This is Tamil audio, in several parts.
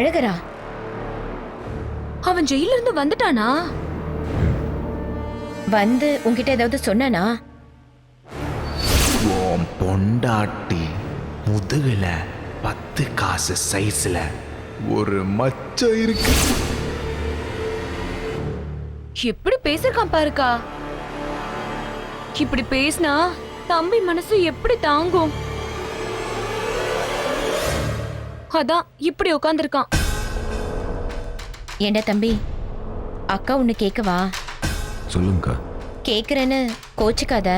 அழகரா? அவன் ஜெயில இருந்து வந்துட்டானா? வந்து உன்கிட்ட ஏதாவது சொன்னானா? பொண்டாட்டி முதுகுல பத்து காசு சைஸ்ல ஒரு மச்சம் இருக்கு. எப்படி பேசிருக்கான் பாருக்கா? இப்படி பேசினா தம்பி மனசு எப்படி தாங்கும்? அதான் இப்படி உட்காந்துருக்கான் ஏண்டா தம்பி? அக்கா உன்னை கேட்கவா சொல்லுங்கக்கா. கேக்குறேன்னு கோச்சுக்காத.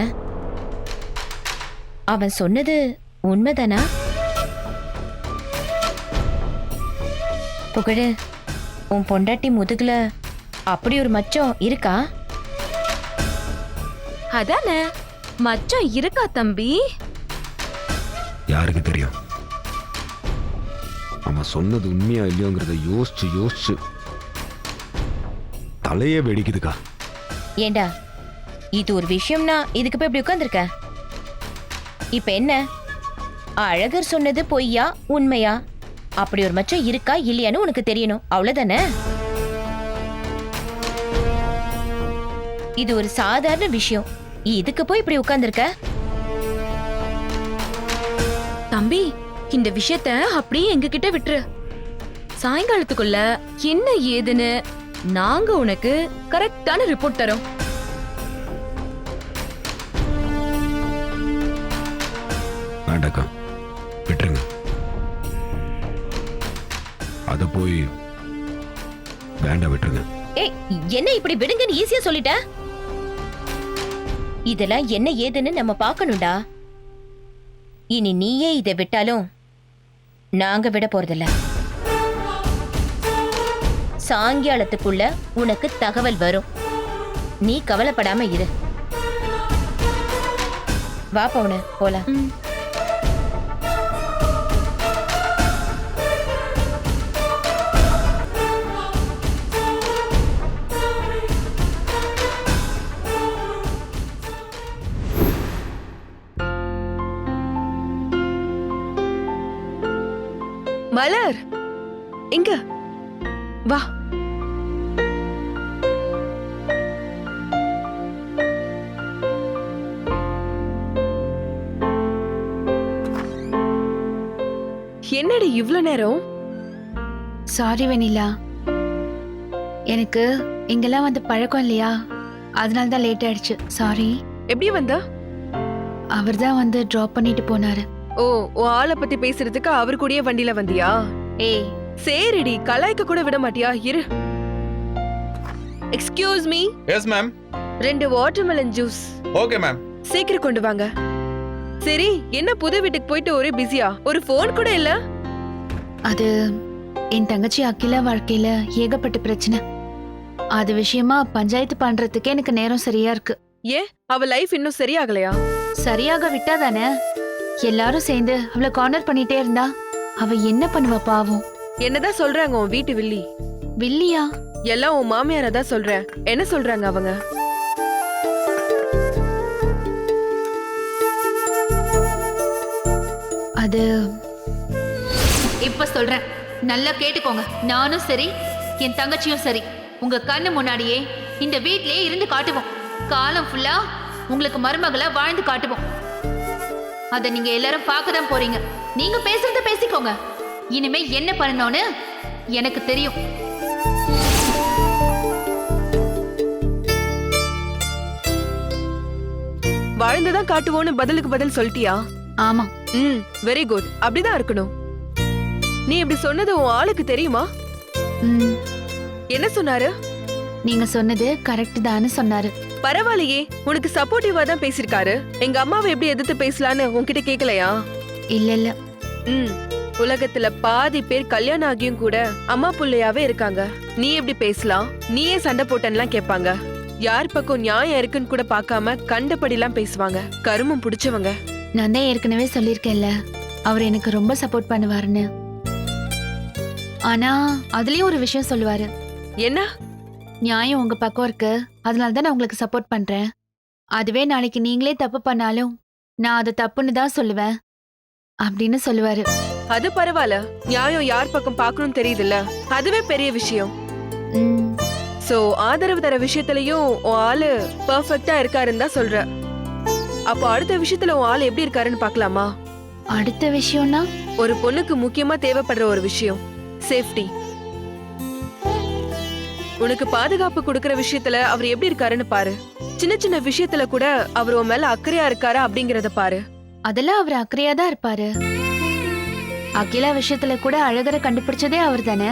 அவன் சொன்னது உண்மைதானா? புகழு உன் பொண்டாட்டி முதுகுல அப்படி ஒரு மச்சம் இருக்கா? அதானே மச்சான் இருக்கா தம்பி? யாருக்கு தெரியும்? அவன் சொன்னது உண்மையா இல்லையோங்கிறத யோசிச்சு யோசிச்சு தலையே வெடிக்குதுக்கா. ஏண்டா இது ஒரு விஷயம்னா இதுக்கு போய் இப்படி உட்காந்துருக்க இப்ப என்ன? அழகர் சொன்னது பொய்யா உண்மையா? அப்படி ஒரு மச்சம் இருக்கா இல்லையான்னு உனக்கு தெரியணும். அவ்வளவுதானே? இது ஒரு சாதாரண விஷயம். இதுக்கு போய் இப்படி உட்கார்ந்திருக்க? தம்பி இந்த விஷயத்த அப்படியே எங்க கிட்ட விட்டுரு. சாயங்காலத்துக்குள்ள என்ன ஏதுன்னு நாங்க உனக்கு கரெக்டான ரிப்போர்ட் தரோம். வேண்டாக்கா விட்டுருங்க. அதை போய் வேண்டாம் விட்டுருங்க. ஏய் என்ன இப்படி விடுங்கன்னு ஈஸியா சொல்லிட்ட? இதெல்லாம் என்ன ஏதுன்னு நம்ம பார்க்கணும்டா. இனி நீயே இதை விட்டாலும் நாங்க விட போறதில்ல. சாயங்காலத்துக்குள்ள உனக்கு தகவல் வரும். நீ கவலைப்படாம இரு. வா பவுன போலாம். மலர் இங்க. வா. என்னடி இவ்ளோ நேரம்? சாரி வெனிலா எனக்கு இங்கெல்லாம் வந்து பழக்கம் இல்லையா? அதனால தான் லேட் ஆயிடுச்சு. சாரி எப்படி வந்த? அவர் தான் வந்து ட்ராப் பண்ணிட்டு போனாரு. ஓ உன் ஆளை பத்தி பேசுறதுக்கு அவர் கூடயே வண்டியில வந்தியா? ஏய் சரிடி கலாய்க்க கூட விட மாட்டியா? இரு. எக்ஸ்கியூஸ் மீ எஸ் மேம் ரெண்டு வாட்டர்மெலன் ஜூஸ் ஓகே மேம் சீக்கிரம் கொண்டு வாங்க. சரி என்ன புது வீட்டுக்கு போயிட்டு ஒரே பிஸியா ஒரு ஃபோன் கூட இல்ல? அது என் தங்கச்சி அகிலா வாழ்க்கையில ஏகப்பட்ட பிரச்சனை. அது விஷயமா பஞ்சாயத்து பண்றதுக்கே எனக்கு நேரம் சரியா இருக்கு. ஏன் அவ லைஃப் இன்னும் சரியாகலையா? சரியாக விட்டாதானே எல்லாரும் சேர்ந்து அவளை கார்னர் பண்ணிட்டே இருந்தா அவ என்ன பண்ணுவா பாவம்? என்னதான் சொல்றாங்க உன் வீட்டு வில்லி? வில்லியா? எல்லாம் உன் மாமியார தான் சொல்றேன். என்ன சொல்றாங்க அவங்க? அது இப்ப சொல்றேன். நல்லா கேட்டுக்கோங்க. நானும் சரி என் தங்கச்சியும் சரி. உங்க கண்ணு முன்னாடியே இந்த வீட்லயே இருந்து காட்டுவோம். காலம் ஃபுல்லா உங்களுக்கு மருமகளா வாழ்ந்து காட்டுவோம். அத நீங்க எல்லாரும் பார்க்க தான் போறீங்க. நீங்க பேசுறத பேசிக்கோங்க. இனிமே என்ன பண்ணணும்னு எனக்கு தெரியும். வாழ்ந்துதான் காட்டுவோன்னு பதிலுக்கு பதில் சொல்லிட்டியா? ஆமா. ம் வெரி குட் அப்படிதான் இருக்கணும். நீ இப்படி சொன்னது உன் ஆளுக்கு தெரியுமா? ம், என்ன சொன்னாரு? நீங்க சொன்னது கரெக்ட் தான்னு சொன்னாரு. பரவாயில்லையே உனக்கு சப்போர்ட்டிவா தான் பேசிருக்காரு எங்க அம்மாவை எப்படி எதிர்த்து பேசலான்னு உன்கிட்ட கேக்கலையா? இல்ல இல்ல. ம். உலகத்துல பாதி பேர் கல்யாணம் ஆகியும் கூட அம்மா புள்ளையாவே இருக்காங்க. நீ எப்படி பேசலாம்? நீயே சண்டை போட்டன்லாம் கேட்பாங்க. யார் பக்கம் நியாயம் இருக்குன்னு கூட பார்க்காம கண்டபடிலாம் பேசுவாங்க. கருமம் பிடிச்சவங்க. நான் தான் ஏற்கனவே சொல்லியிருக்கேன்ல. அவர் எனக்கு ரொம்ப சப்போர்ட் பண்ணுவாருன்னு. ஆனா அதுலயும் ஒரு விஷயம் சொல்லுவாரு. என்ன? நியாயம் உங்க பக்கம் இருக்கு. அதனால தான் நான் உங்களுக்கு சப்போர்ட் பண்றேன். அதுவே நாளைக்கு நீங்களே தப்பு பண்ணாலும் நான் அது தப்புன்னு தான் சொல்லுவேன். அப்படின்னு சொல்லுவாரு. அது பரவாயில்ல. நியாயம் யார் பக்கம் பார்க்கணும்னு தெரியுதுல்ல. அதுவே பெரிய விஷயம். சோ ஆதரவு தர விஷயத்துலயும் உன் ஆளு பெர்ஃபெக்ட்டா இருக்காருன்னு தான் சொல்ற அப்போ அடுத்த விஷயத்துல உன் ஆள் எப்படி இருக்காருன்னு பார்க்கலாமா? அடுத்த விஷயம்னா? ஒரு பொண்ணுக்கு முக்கியமா தேவைப்படுற ஒரு விஷயம். சேஃப்டி உனக்கு பாதுகாப்பு கொடுக்கற விஷயத்துல அவர் எப்படி இருக்காருன்னு பாரு. சின்ன சின்ன விஷயத்துல கூட அவர் உன் மேல அக்கறையா இருக்காரா அப்படிங்கறத பாரு. அதெல்லாம் அவர் அக்கறையா தான் இருப்பாரு. அகிலா விஷயத்துல கூட அழகரை கண்டுபிடிச்சதே அவர் தானே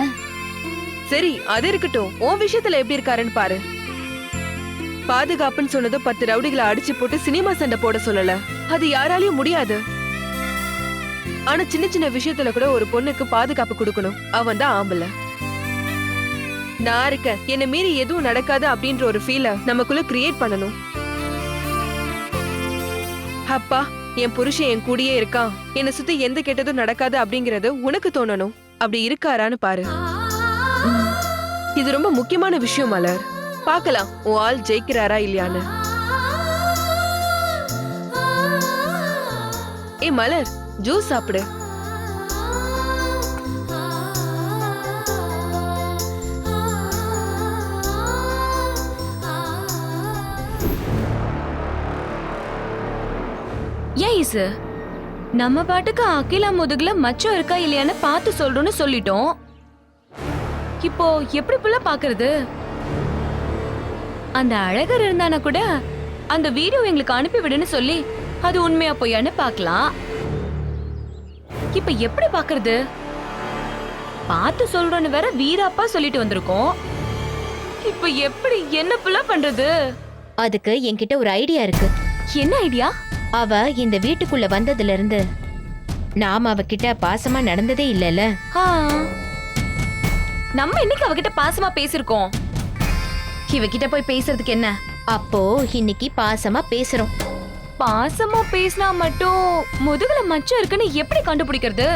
சரி அது இருக்கட்டும். உன் விஷயத்துல எப்படி இருக்காருன்னு பாரு. பாதுகாப்புன்னு சொன்னது பத்து ரவுடிகளை அடிச்சு போட்டு சினிமா சண்டை போட சொல்லல. அது யாராலையும் முடியாது. ஆனா சின்ன சின்ன விஷயத்துல கூட ஒரு பொண்ணுக்கு பாதுகாப்பு கொடுக்கணும். அவன் தான் ஆம்பளை. நான் இருக்கேன். என்ன மீறி எதுவும் நடக்காது அப்படின்ற ஒரு ஃபீல நமக்குள்ள கிரியேட் பண்ணணும். அப்பா என் புருஷன் என் கூடயே இருக்கான். என்னை சுத்தி எந்த கெட்டதும் நடக்காது அப்படிங்கறது உனக்கு தோணணும். அப்படி இருக்காரான்னு பாரு. இது ரொம்ப முக்கியமான விஷயம் மலர். பார்க்கலாம் உன் ஆள் ஜெயிக்கிறாரா இல்லையான்னு. ஏ மலர் ஜூஸ் சாப்பிடு. ப்ளீஸ் நம்ம பாட்டுக்கு அகிலா முதுகுல மச்சம் இருக்கா இல்லையான்னு பார்த்து சொல்றோம்னு சொல்லிட்டோம். இப்போ எப்படி புள்ள பாக்குறது அந்த அழகர் இருந்தானா கூட அந்த வீடியோ எங்களுக்கு அனுப்பி விடுன்னு சொல்லி அது உண்மையா பொய்யான்னு பார்க்கலாம். இப்ப எப்படி பாக்குறது பார்த்து சொல்றோன்னு வேற வீராப்பா சொல்லிட்டு வந்திருக்கோம். இப்ப எப்படி என்ன புள்ள பண்றது? அதுக்கு என்கிட்ட ஒரு ஐடியா இருக்கு. என்ன ஐடியா? அவ இந்த வீட்டுக்குள்ள வந்ததுல இருந்து நாம அவகிட்ட பாசமா நடந்ததே இல்லல. நம்ம இன்னைக்கு அவகிட்ட பாசமா பேசிருக்கோம்? இவகிட்ட போய் பேசுறதுக்கு என்ன? அப்போ இன்னைக்கு பாசமா பேசுறோம். பாசமா பேசினா மட்டும் முதுகுல மச்சம் இருக்குன்னு எப்படி கண்டுபிடிக்கிறது?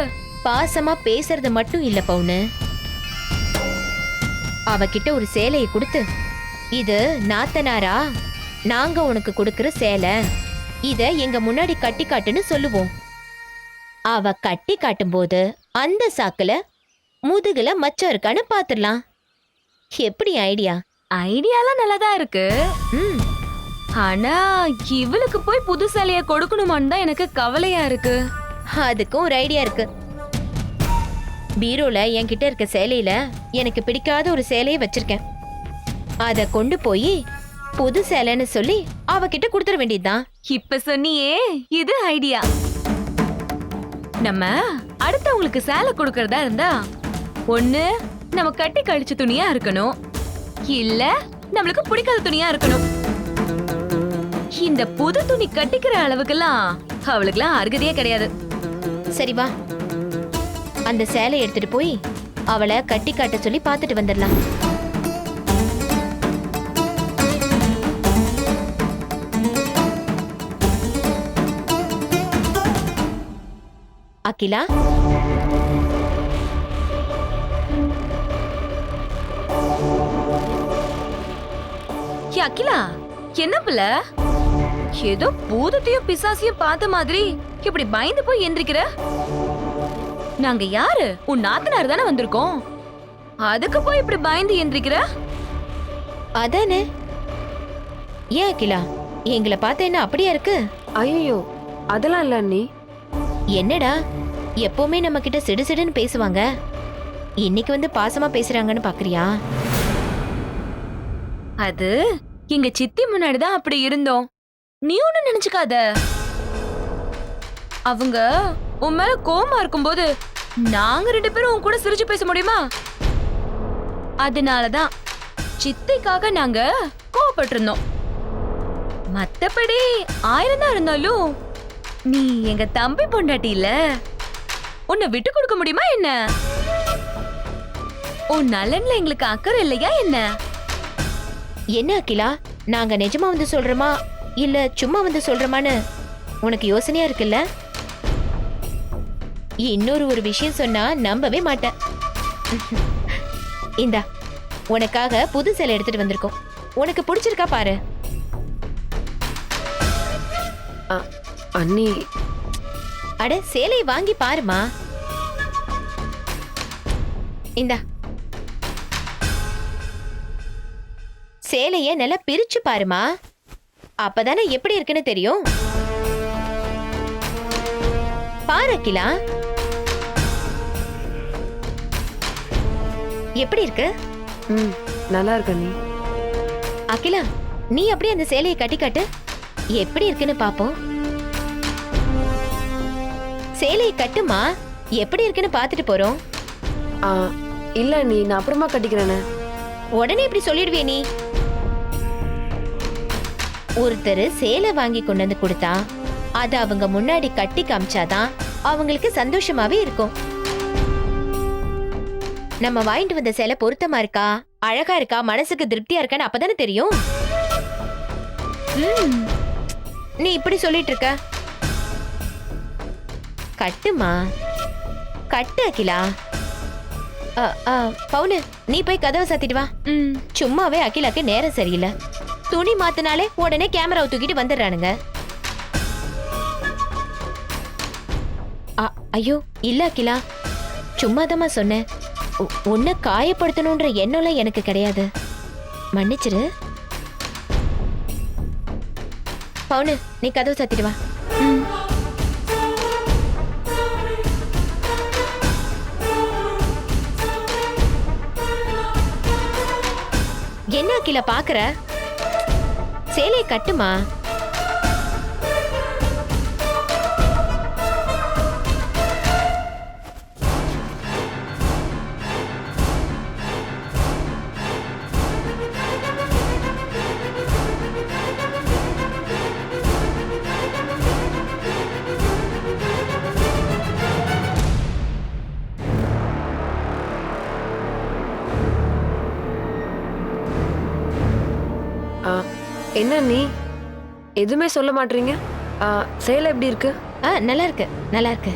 பாசமா பேசுறது மட்டும் இல்ல பவுனு. அவகிட்ட ஒரு சேலையை கொடுத்து இது நாத்தனாரா? நாங்க உனக்கு கொடுக்கிற சேலை. இத எங்க முன்னாடி கட்டி காட்டுன்னு சொல்லுவோம். அவ கட்டி காட்டும்போது அந்த சாக்குல முதுகுல மச்சம் இருக்கான்னு பாத்துடலாம். எப்படி ஐடியா? ஐடியாலாம் நல்லதா இருக்கு. ம். ஆனா இவளுக்கு போய் புது சேலைய கொடுக்கணுமான்னு தான் எனக்கு கவலையா இருக்கு. அதுக்கும் ஒரு ஐடியா இருக்கு. பீரோல என்கிட்ட இருக்க சேலையில எனக்கு பிடிக்காத ஒரு சேலையை வச்சிருக்கேன். அத கொண்டு போய் புது சேலைன்னு சொல்லி அவகிட்ட கொடுத்துட வேண்டியதுதான். இப்ப சொன்னியே இது ஐடியா. நம்ம அடுத்தவங்களுக்கு சேலை கொடுக்கறதா இருந்தா ஒண்ணு நம்ம கட்டி கழிச்ச துணியா இருக்கணும். இல்ல நம்மளுக்கு பிடிக்காத துணியா இருக்கணும். இந்த புது துணி கட்டிக்கிற அளவுக்கெல்லாம் அவளுக்குலாம் அருகதையே கிடையாது. சரி வா. அந்த சேலையை எடுத்துட்டு போய் அவளை கட்டி காட்ட சொல்லி பார்த்துட்டு வந்துடலாம். அகிலா ஏ அகிலா என்ன பிள்ள? ஏதோ பூதத்தையும் பிசாசையும் பார்த்த மாதிரி இப்படி பயந்து போய் எந்திரிக்கிற? நாங்க யாரு? உன் நாத்தனார் தானே வந்திருக்கோம். அதுக்கு போய் இப்படி பயந்து எந்திரிக்கிற? அதானே? ஏன் அகிலா எங்களை பார்த்த என்ன அப்படியா இருக்கு? ஐயோ அதெல்லாம் இல்ல அண்ணி. என்னடா? எப்பவுமே நம்ம கிட்ட சிடு சிடுன்னு பேசுவாங்க. இன்னைக்கு வந்து பாசமா பேசுறாங்கன்னு பாக்குறியா? அது எங்க சித்தி முன்னாடி தான் அப்படி இருந்தோம். நீ ஒண்ணு நினைச்சுக்காத. அவங்க உன் மேல கோமா இருக்கும்போது நாங்க ரெண்டு பேரும் உன் கூட சிரிச்சு பேச முடியுமா? அதனாலதான் சித்திக்காக நாங்க கோபப்பட்டிருந்தோம் மத்தபடி ஆயிரம் தான் இருந்தாலும் நீ எங்க தம்பி பொண்டாட்டி இல்ல. உன்னை விட்டு கொடுக்க முடியுமா என்ன? உன் நலன்ல எங்களுக்கு அக்கறை இல்லையா என்ன? என்ன அகிலா? நாங்க நிஜமா வந்து சொல்றோமா? இல்ல சும்மா வந்து சொல்றோமான்னு உனக்கு யோசனையா இருக்குல்ல? இன்னொரு ஒரு விஷயம் சொன்னா நம்பவே மாட்டேன். இந்தா உனக்காக புது சேலை எடுத்துட்டு வந்திருக்கோம். உனக்கு பிடிச்சிருக்கா பாரு. அ- அண்ணி அட சேலையை வாங்கி பாருமா. இந்தா. சேலைய நல்லா பிரிச்சு பாருமா. அப்பதானே எப்படி இருக்குன்னு தெரியும்? பாரு அகிலா. எப்படி இருக்கு? ம் நல்லா இருக்க நீ அகிலா நீ அப்படியே அந்த சேலையை கட்டி காட்டு எப்படி இருக்குன்னு பாப்போம். சேலையை கட்டுமா? எப்படி இருக்குன்னு பார்த்துட்டு போறோம். ஆ, இல்ல நீ நான் அப்புறமா கட்டிக்கிறேனே. உடனே இப்படி சொல்லிடுவே நீ. ஒருத்தர் சேலை வாங்கி கொண்டு வந்து கொடுத்தா அதை அவங்க முன்னாடி கட்டி காமிச்சாதான் அவங்களுக்கு சந்தோஷமாவே இருக்கும். நம்ம வாங்கிட்டு வந்த சேலை பொருத்தமா இருக்கா? அழகா இருக்கா? மனசுக்கு திருப்தியா இருக்கான்னு அப்பதானே தெரியும்? ம், நீ இப்படி சொல்லிட்டு இருக்க. கட்டுமா? கட்டு அகிலா. பவுனு நீ போய் கதவை சாத்திட்டு வா. ம். சும்மாவே அகிலாக்கு நேரம் சரியில்லை. துணி மாத்தினாலே உடனே கேமராவை தூக்கிட்டு வந்துடுறானுங்க. ஐயோ இல்ல அகிலா. சும்மாதமா சொன்னேன். உன்னை காயப்படுத்தணுன்ற எண்ணம்லாம் எனக்கு கிடையாது. மன்னிச்சிரு. பவுனு நீ கதவு சாத்திட்டு வா. என்ன அகிலா பாக்குற. சேலையை கட்டுமா? என்ன நீ? எதுவுமே சொல்ல மாட்டீங்க? சேலை எப்படி இருக்கு? ஆ நல்லா இருக்கு நல்லா இருக்கு.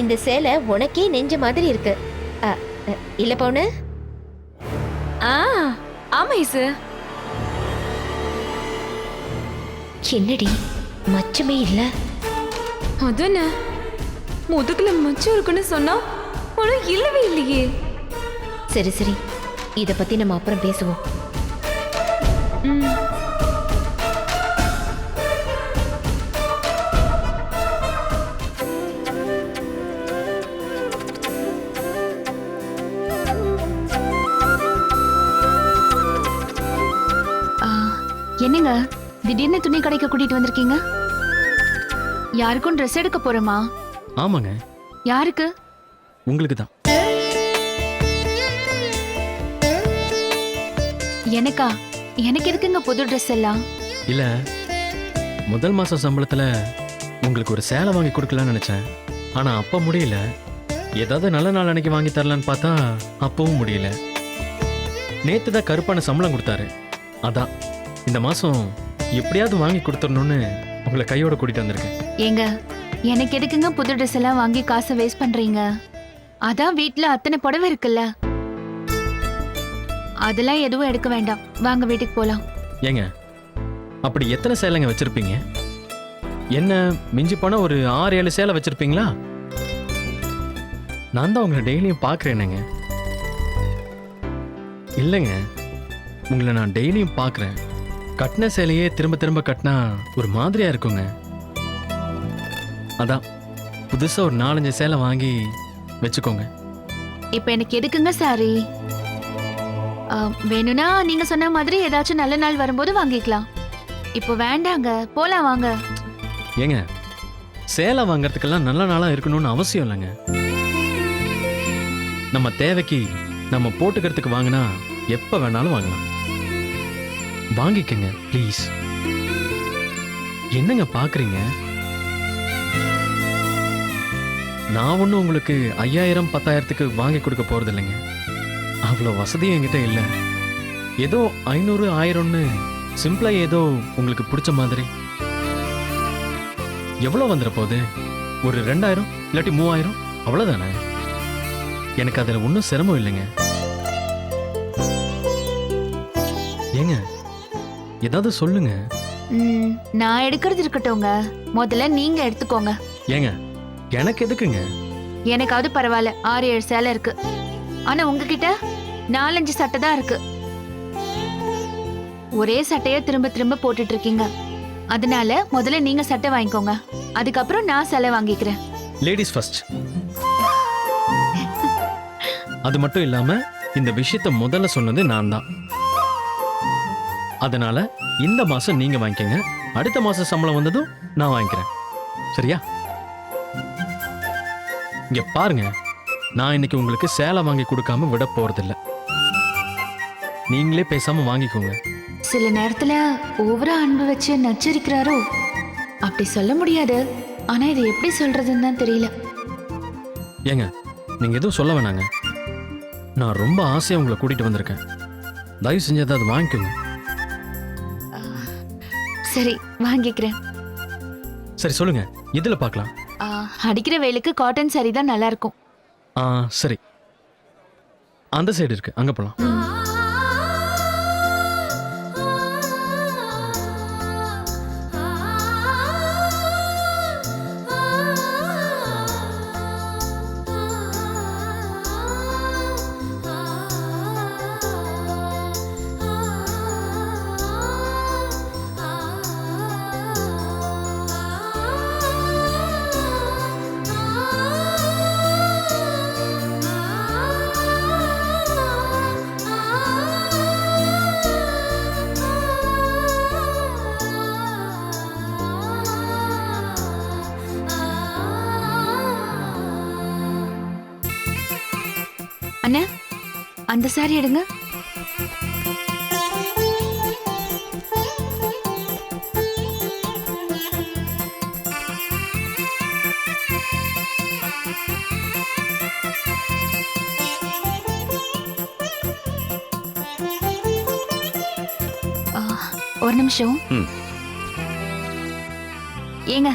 இந்த சேலை உனக்கே நெஞ்ச மாதிரி இருக்கு. இல்ல பவுனு? ஆ ஆமா இசு. என்னடி மச்சமே இல்ல. அதுன்னு முதுகுல மச்சம் இருக்குன்னு சொன்னா ஆனா இல்லவே இல்லையே. சரி சரி. இத பத்தி நம்ம அப்புறம் பேசுவோம். என்னங்க? திடீர்னு துணி கடைக்கு கூட்டிட்டு வந்திருக்கீங்க? யாருக்கும் ட்ரெஸ் எடுக்க போறோமா? ஆமாங்க. யாருக்கு? உங்களுக்கு தான் எனக்கா? எனக்கு எதுக்குங்க புது ட்ரெஸ் எல்லாம்? இல்ல முதல் மாசம் சம்பளத்துல உங்களுக்கு ஒரு சேலை வாங்கி கொடுக்கலாம்னு நினைச்சேன். ஆனா அப்ப முடியல. ஏதாவது நல்ல நாள் அன்னைக்கு வாங்கி தரலான்னு பார்த்தா அப்பவும் முடியல. நேத்து தான் கருப்பான சம்பளம் கொடுத்தாரு. அதான் இந்த மாசம் எப்படியாவது வாங்கி கொடுத்துடணும்னு உங்களை கையோட கூட்டிட்டு வந்திருக்கேன். ஏங்க எனக்கு எதுக்குங்க புது ட்ரெஸ் எல்லாம் வாங்கி காசை வேஸ்ட் பண்றீங்க? அதான் வீட்ல அத்தனை புடவை இருக்குல்ல? அதெல்லாம் எதுவும் எடுக்க வேண்டாம். வாங்க வீட்டுக்கு போலாம். ஏங்க அப்படி எத்தனை சேலைங்க வச்சிருப்பீங்க? என்ன மிஞ்சி போனா ஒரு ஆறு ஏழு சேலை வச்சிருப்பீங்களா? நான் தான் உங்களை டெய்லியும் பார்க்குறேனுங்க. இல்லைங்க உங்களை நான் டெய்லியும் பார்க்குறேன். கட்டின சேலையே திரும்ப திரும்ப கட்டினா ஒரு மாதிரியா இருக்குங்க. அதான் புதுசாக ஒரு நாலஞ்சு சேலை வாங்கி வச்சுக்கோங்க. இப்போ எனக்கு எதுக்குங்க சாரி வேணும்னா நீங்க சொன்ன மாதிரி ஏதாச்சும் நல்ல நாள் வரும்போது வாங்கிக்கலாம். இப்போ வேண்டாங்க போலாம் வாங்க. ஏங்க சேலை வாங்குறதுக்கெல்லாம் நல்ல நாளாக இருக்கணும்னு அவசியம் இல்லைங்க. நம்ம தேவைக்கு நம்ம போட்டுக்கிறதுக்கு வாங்கினா எப்போ வேணாலும் வாங்கலாம். வாங்கிக்கங்க ப்ளீஸ் என்னங்க பார்க்குறீங்க நான் ஒன்றும் உங்களுக்கு ஐயாயிரம் பத்தாயிரத்துக்கு வாங்கி கொடுக்க போறது இல்லைங்க அவ்வளோ வசதியும் என்கிட்ட இல்லை. ஏதோ ஐநூறு ஆயிரம்னு சிம்பிளாக ஏதோ உங்களுக்கு பிடிச்ச மாதிரி. எவ்வளோ வந்துட போகுது? ஒரு ரெண்டாயிரம் இல்லாட்டி மூவாயிரம்? அவ்வளோதானே? எனக்கு அதில் ஒன்றும் சிரமம் இல்லைங்க. ஏங்க ஏதாவது சொல்லுங்க. நான் எடுக்கிறது இருக்கட்டும்ங்க. முதல்ல நீங்க எடுத்துக்கோங்க. ஏங்க எனக்கு எதுக்குங்க? எனக்காவது பரவாயில்ல. ஆறு ஏழு சேலை இருக்கு. ஆனா உங்ககிட்ட? நாலஞ்சு சட்டை தான் இருக்கு. ஒரே சட்டைய திரும்ப திரும்ப போட்டுட்டு இருக்கீங்க அதனால முதல்ல நீங்க சட்டை வாங்கிக்கோங்க. அதுக்கப்புறம் நான் சேலை வாங்கிக்கிறேன். லேடிஸ் ஃபர்ஸ்ட் அது மட்டும் இல்லாம இந்த விஷயத்த முதல்ல சொன்னது நான் தான். அதனால இந்த மாசம் நீங்க வாங்கிக்கங்க. அடுத்த மாசம் சம்பளம் வந்ததும் நான் வாங்கிக்கிறேன். சரியா? இங்க பாருங்க. நான் இன்னைக்கு உங்களுக்கு சேலை வாங்கி கொடுக்காம விட போறதில்ல. நீங்களே பேசாம வாங்கிக்கோங்க. சில நேரத்துல ஓவரா அன்பு வச்சு நச்சரிக்கிறாரோ? அப்படி சொல்ல முடியாது. ஆனா இது எப்படி சொல்றதுன்னு தான் தெரியல. ஏங்க நீங்க எதுவும் சொல்ல வேணாங்க. நான் ரொம்ப ஆசையா உங்களை கூட்டிட்டு வந்திருக்கேன். தயவு செஞ்சு ஏதாவது வாங்கிக்கோங்க. சரி வாங்கிக்கிறேன். சரி சொல்லுங்க. இதுல பார்க்கலாம். ஆ, அடிக்கிற வெயிலுக்கு காட்டன் saree தான் நல்லா இருக்கும். ஆ சரி. அந்த சைடு இருக்கு. அங்க போலாம். அந்த saree எடுங்க. ஒரு நிமிஷம். ஏங்க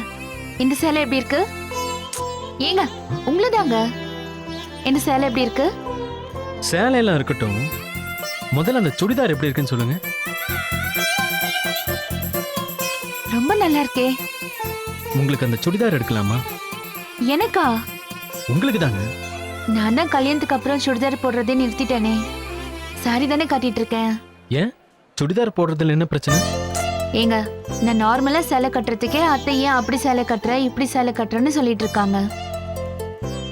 இந்த சேலை எப்படி இருக்கு? ஏங்க உங்களுதாங்க? இந்த சேலை எப்படி இருக்கு? சேலையெல்லாம் இருக்கட்டும். முதல்ல அந்த சுடிதார் எப்படி இருக்குன்னு சொல்லுங்க. ரொம்ப நல்லா இருக்கே. உங்களுக்கு அந்த சுடிதார் எடுக்கலாமா? எனக்கா? உங்களுக்கு தாங்க. நான் தான் கல்யாணத்துக்கு அப்புறம் சுடிதார் போடுறதே நிறுத்திட்டேனே. சாரி தானே கட்டிட்டு இருக்கேன். ஏன்? சுடிதார் போடுறதுல என்ன பிரச்சனை? ஏங்க நான் நார்மலா சேலை கட்டுறதுக்கே அத்தை ஏன் அப்படி சேலை கட்டுற இப்படி சேலை கட்டுறேன்னு சொல்லிட்டு இருக்காங்க.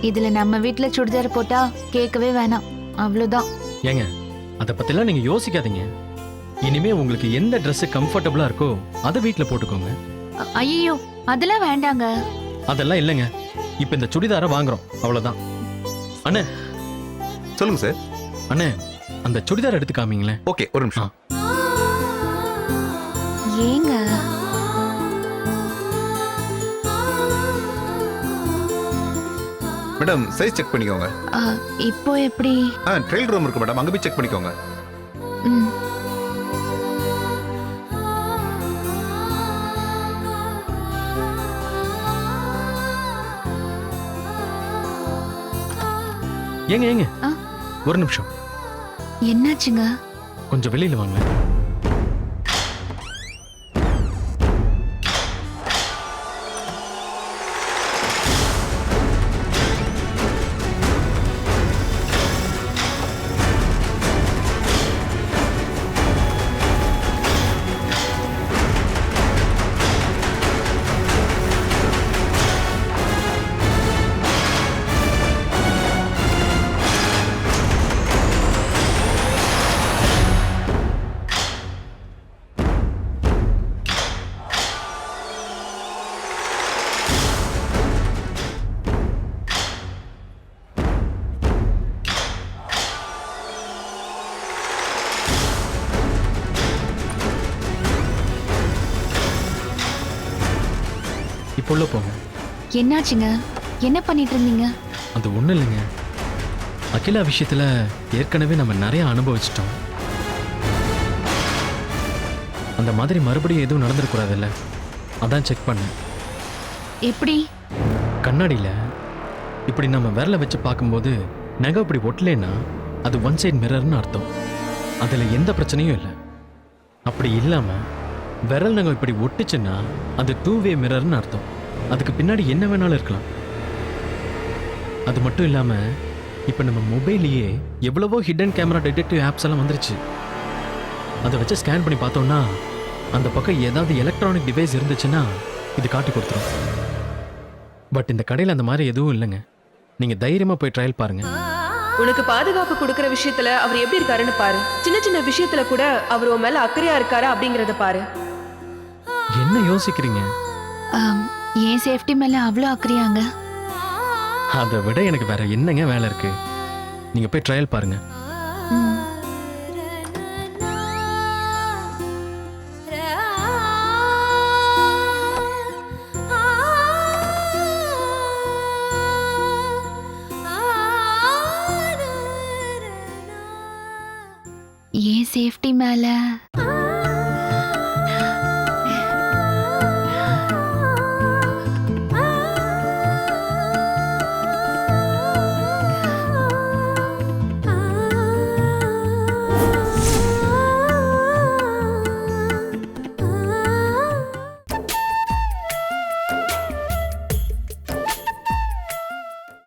இதுல நம்ம வீட்ல சுடிதார் போட்டா கேட்கவே வேணாம். அவ்வளவுதான். ஏங்க அதை பத்திலாம் நீங்க யோசிக்காதீங்க. இனிமே உங்களுக்கு எந்த Dress கம்ஃபர்டபுளா இருக்கோ அதை வீட்ல போட்டுக்கோங்க. ஐயோ அதெல்லாம் வேண்டாங்க. அதெல்லாம் இல்லைங்க. இப்ப இந்த சுடிதாரை வாங்குறோம் அவ்வளவுதான். அண்ணே. சொல்லுங்க சார். அண்ணே அந்த சுடிதார் எடுத்து காமிங்களேன். ஓகே ஒரு நிமிஷம். ஏங்க மேடம் சைஸ் செக் பண்ணிக்கோங்க. அ, இப்போ எப்படி? ஆ ட்ரெயில் ரூம் இருக்கு மேடம் அங்க போய் செக் பண்ணிக்கோங்க. ம். ஏங்க ஏங்க. ஆ? ஒரு நிமிஷம். என்னாச்சுங்க? கொஞ்சம் வெளியில வாங்க உள்ள போங்க. என்னாச்சுங்க? என்ன பண்ணிட்டு இருந்தீங்க அது ஒண்ணும் இல்லைங்க. அகிலா விஷயத்துல ஏற்கனவே நம்ம நிறைய அனுபவிச்சிட்டோம். அந்த மாதிரி மறுபடியும் எதுவும் நடந்துடக்கூடாதுல்ல அதான் செக் பண்ணேன். எப்படி? கண்ணாடியில் இப்படி நம்ம விரல வச்சு பார்க்கும்போது நகை இப்படி ஒட்டலைன்னா அது ஒன் சைடு மிரர்னு அர்த்தம். அதில் எந்த பிரச்சனையும் இல்லை. அப்படி இல்லாமல் விரல் நகம் இப்படி ஒட்டுச்சுன்னா அது டூ வே மிரர்னு அர்த்தம். அதுக்கு பின்னாடி என்ன வேணாலும் இருக்கலாம். அது மட்டும் இல்லாம இப்போ நம்ம மொபைல்லையே எவ்வளவோ ஹிடன் கேமரா டிடெக்டிவ் ஆப்ஸ் எல்லாம் வந்துருச்சு. அதை வச்சு ஸ்கேன் பண்ணி பார்த்தோம்னா அந்த பக்கம் ஏதாவது எலக்ட்ரானிக் டிவைஸ் இருந்துச்சுன்னா இது காட்டி கொடுத்துரும். பட் இந்த கடையில் அந்த மாதிரி எதுவும் இல்லைங்க. நீங்க தைரியமா போய் ட்ரையல் பாருங்க. உனக்கு பாதுகாப்பு கொடுக்கற விஷயத்துல அவர் எப்படி இருக்காருன்னு பாரு. சின்ன சின்ன விஷயத்துல கூட அவர் உன் மேல அக்கறையா இருக்காரா அப்படிங்கறத பாரு. என்ன யோசிக்கிறீங்க? என் சேஃப்டி மேல அவ்வளோ அக்கறையாங்க அதை விட எனக்கு வேற என்னங்க வேலை இருக்கு நீங்க போய் ட்ரையல் பாருங்க. என் சேஃப்டி மேல